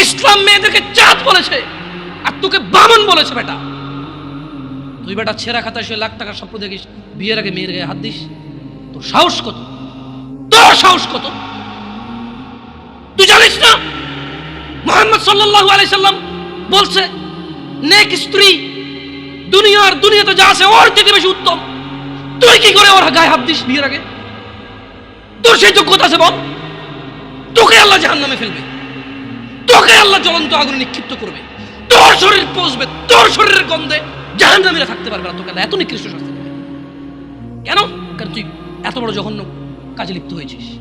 ইসলাম মেয়েদেরকে চাঁদ বলেছে, আর তোকে বামন বলেছে বেটা। তুই বেটা ছেঁড়া খাতা সে লাখ টাকার স্বপ্ন দেখিস, বিয়ের আগে মেয়ের গায়ে হাত দিস। তোর সাহস কত? তোর সাহস কত? তুই জানিস না? মোহাম্মদ সাল্লাল্লাহু আলাইহি সাল্লাম বলছে, নেক স্ত্রী, দুনিয়ার দুনিয়াতে যা আছে ওর থেকে বেশি উত্তম। তুই কি করে ওর গায়ে হাত দিস বিয়ের আগে? তোর সেই যোগ্যতা আছে বল। তোকে আল্লাহ জাহান্নামে ফেলবে। তোকে আল্লাহ জ্বলন্ত আগুনে নিক্ষিপ্ত করবে। তোর শরীর পচবে, তোর শরীরের গন্ধে জাহান্নামীরা থাকতে পারবে না তোকে আল্লাহ। এত নিকৃষ্ট শাস্তি দেবে। কেন? কারণ তুই এত বড় জঘন্য কাজে লিপ্ত হয়েছিস।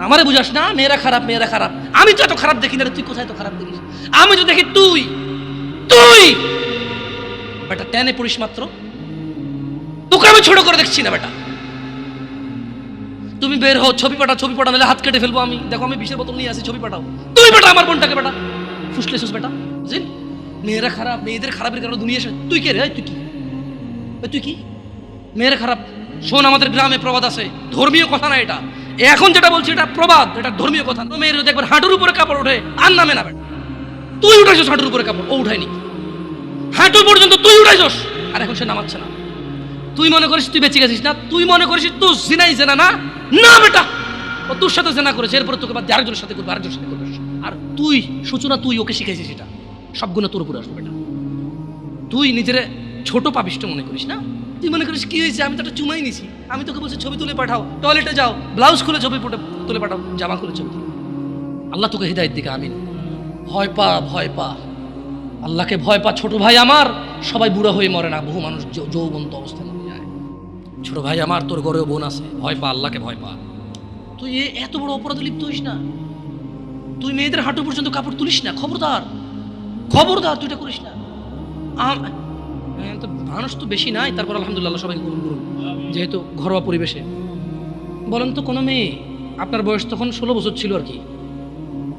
আমারে বুঝাস না, মেয়েরা খারাপ মেয়েরা খারাপ। আমি তো এত খারাপ দেখি না তুই কোথায় তো খারাপ দেখিস? আমি তো দেখি তুই তুই! বেটা, টেনে পড়িস মাত্র। তোকে আমি ছোট করে দেখছি না, বেটা। তুমি বের হও, ছবি পাঠাও ছবি পাঠাও, নাহলে হাত কেটে ফেলব আমি। দেখো, আমি বিশের বোতল নিয়ে আসি, ছবি পাঠাও। তুই বেটা আমার বোনটাকে, বেটা। ফুসলে সুস, বেটা। বুঝলি? মেয়েরা খারাপ, মেয়েদের খারাপের কারণে দুনিয়া। তুই কে রে? তুই কি? তুই কি? মেয়েরা খারাপ। শোন, আমাদের গ্রামে প্রবাদ আছে। ধর্মীয় কথা না এটা। এখন যেটা বলছি, এটা প্রবাদ, এটা ধর্মীয় কথা। মেয়ের দেখবেন হাঁটুর উপরে কাপড় ওঠে, আর নামে না, বেটা। তুই উঠাইছিস হাঁটুর উপরে কাপড়, ও উঠায়নি। হাঁটু পর্যন্ত তুই উঠাইছস। আর এখন সে নামাচ্ছে না। তুই মনে করিস তুই বেঁচে গেছিস না? তুই মনে করিস তুই জিনাই জেনা না? না, বেটা! ও তোর সাথে জেনা করেছে, এরপরে তোকে বাদ আরেকজনের সাথে করবে, আরেকজনের সাথে করবে। আর তুই, সূচনা, তুই ওকে শিখাইছিস এটা। সব তোর উপরে আসবে, বেটা। তুই নিজের ছোট পাপিষ্ট মনে করিস না? তুই মনে করিস কি হয়েছে? আমি তো একটা চুমাই নিছি। আমি তোকে বলছি, ছবি তুলে পাঠাও। টয়লেটে যাও। ব্লাউজ খুলে ছবি তুলে পাঠাও। জামা খুলে ছবি তুলে। আল্লাহ তোকে হৃদায়ত দিকে, আমিন। ভয় পা ভয় পা। আল্লাহকে ভয় পা। ছোট ভাই আমার, সবাই বুড়ো হয়ে মরে না। বহু মানুষ যৌবন্ত অবস্থায় ছোট ভাই, আমার তোর ঘরেও বোন আছে। ভয় পা, আল্লাহকে ভয় পা। তুই এত বড় অপরাধে লিপ্ত হইস না। তুই মেয়েদের হাঁটু পর্যন্ত কাপড় তুলিস না, খবরদার। খবরদার তুই এটা করিস না। তো মানুষ তো বেশি নাই, তারপর আলহামদুলিল্লাহ সবাই করুন করুন যেহেতু ঘরোয়া পরিবেশে। বলেন তো, কোনো মেয়ে আপনার বয়স তখন ষোলো বছর ছিল আর কি?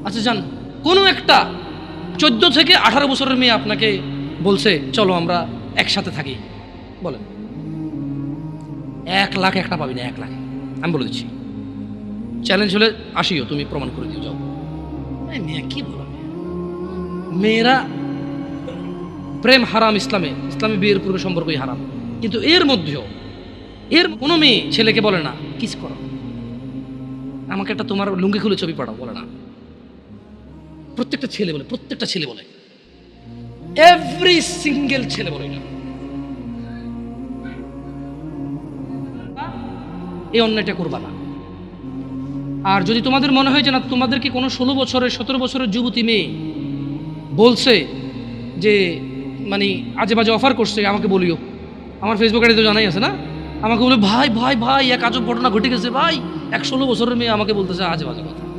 আচ্ছা যান কোনো একটা চোদ্দ থেকে আঠারো বছরের মেয়ে আপনাকে বলছে, চলো আমরা একসাথে থাকি। বলেন। এক লাখ একটা পাবি না, এক লাখ। আমি বলে দিচ্ছি। চ্যালেঞ্জ হলে আসিও, তুমি প্রমাণ করে দিও, যাও। মেয়ে, কি বলো? মেয়েরা প্রেম হারাম ইসলামে। ইসলামে বিয়ের পূর্বে সম্পর্কই হারাম। কিন্তু এর মধ্যেও, এর কোনো মেয়ে ছেলেকে বলে না, কিস করো। আমাকে একটা তোমার লুঙ্গি খুলে ছবি পাঠাও, বলে না। প্রত্যেকটা ছেলে বলে, প্রত্যেকটা ছেলে বলে। এভরি সিঙ্গেল ছেলে বলে এটা। এই অন্যায়টা করবা না। আর যদি তোমাদের মনে হয় যে না তোমাদেরকে কোনো ষোলো বছরের, সতেরো বছরের যুবতী মেয়ে বলছে যে মানে আজে বাজে অফার করছে, আমাকে বলিও। আমার ফেসবুক আইডি তো জানাই আছে না? আমাকে বলে, ভাই ভাই ভাই, এক আজব ঘটনা ঘটে গেছে, ভাই। এক ষোলো বছরের মেয়ে আমাকে বলতেছে আজে বাজে কথা।